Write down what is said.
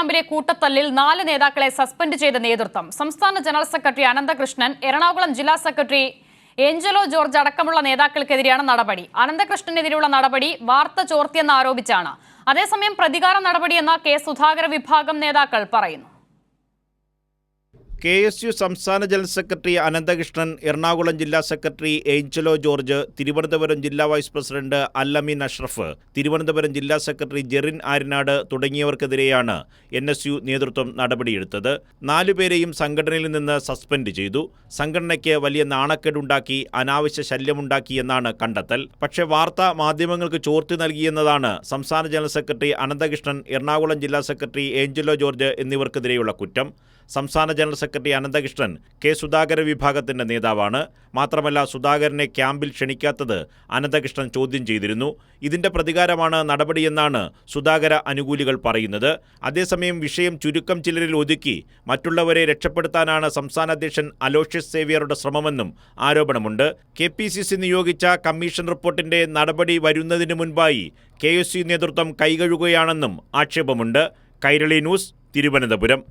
ക്യാമ്പിലെ കൂട്ടത്തല്ലിൽ നാല് നേതാക്കളെ സസ്പെൻഡ് ചെയ്ത നേതൃത്വം. സംസ്ഥാന ജനറൽ സെക്രട്ടറി അനന്തകൃഷ്ണൻ എറണാകുളം ജില്ലാ സെക്രട്ടറി ഏഞ്ചലോ ജോർജ് അടക്കമുള്ള നേതാക്കൾക്കെതിരെയാണ് നടപടി. അനന്തകൃഷ്ണനെതിരെയുള്ള നടപടി വാർത്ത ചോർത്തിയെന്ന് ആരോപിച്ചാണ് അതേസമയം പ്രതികാര നടപടിയെന്ന കെ സുധാകര വിഭാഗം നേതാക്കൾ പറയുന്നു. കെ എസ് യു സംസ്ഥാന ജനറൽ സെക്രട്ടറി അനന്തകൃഷ്ണൻ എറണാകുളം ജില്ലാ സെക്രട്ടറി ഏഞ്ചലോ ജോർജ് തിരുവനന്തപുരം ജില്ലാ വൈസ് പ്രസിഡന്റ് അല്ലമീൻ അഷ്റഫ് തിരുവനന്തപുരം ജില്ലാ സെക്രട്ടറി ജെറിൻ ആര്യനാട് തുടങ്ങിയവർക്കെതിരെയാണ് എൻ എസ് യു നേതൃത്വം നടപടിയെടുത്തത്. നാലുപേരെയും സംഘടനയിൽ നിന്ന് സസ്പെൻഡ് ചെയ്തു. സംഘടനയ്ക്ക് വലിയ നാണക്കേടുണ്ടാക്കി അനാവശ്യ ശല്യമുണ്ടാക്കി എന്നാണ് കണ്ടെത്തൽ. പക്ഷേ വാർത്താ മാധ്യമങ്ങൾക്ക് ചോർത്തി നൽകിയെന്നതാണ് സംസ്ഥാന ജനറൽ സെക്രട്ടറി അനന്തകൃഷ്ണൻ എറണാകുളം ജില്ലാ സെക്രട്ടറി ഏഞ്ചലോ ജോർജ് എന്നിവർക്കെതിരെയുള്ള കുറ്റം. സംസ്ഥാന ജനറൽ അനന്തകൃഷ്ണൻ കെ സുധാകര വിഭാഗത്തിന്റെ നേതാവാണ്. മാത്രമല്ല സുധാകരനെ ക്യാമ്പിൽ ക്ഷണിക്കാത്തത് അനന്തകൃഷ്ണൻ ചോദ്യം ചെയ്തിരുന്നു. ഇതിന്റെ പ്രതികാരമാണ് നടപടിയെന്നാണ് സുധാകര അനുകൂലികൾ പറയുന്നത്. അതേസമയം വിഷയം ചുരുക്കം ചിലരിൽ ഒതുക്കി മറ്റുള്ളവരെ രക്ഷപ്പെടുത്താനാണ് സംസ്ഥാന അധ്യക്ഷൻ അലോഷ്യസ് സേവ്യറുടെ ശ്രമമെന്നും ആരോപണമുണ്ട്. കെ പി സി സി നിയോഗിച്ച കമ്മീഷൻ റിപ്പോർട്ടിന്റെ നടപടി വരുന്നതിന് മുൻപായി കെ എസ് യു നേതൃത്വം കൈകഴുകുകയാണെന്നും ആക്ഷേപമുണ്ട്. കൈരളി ന്യൂസ് തിരുവനന്തപുരം.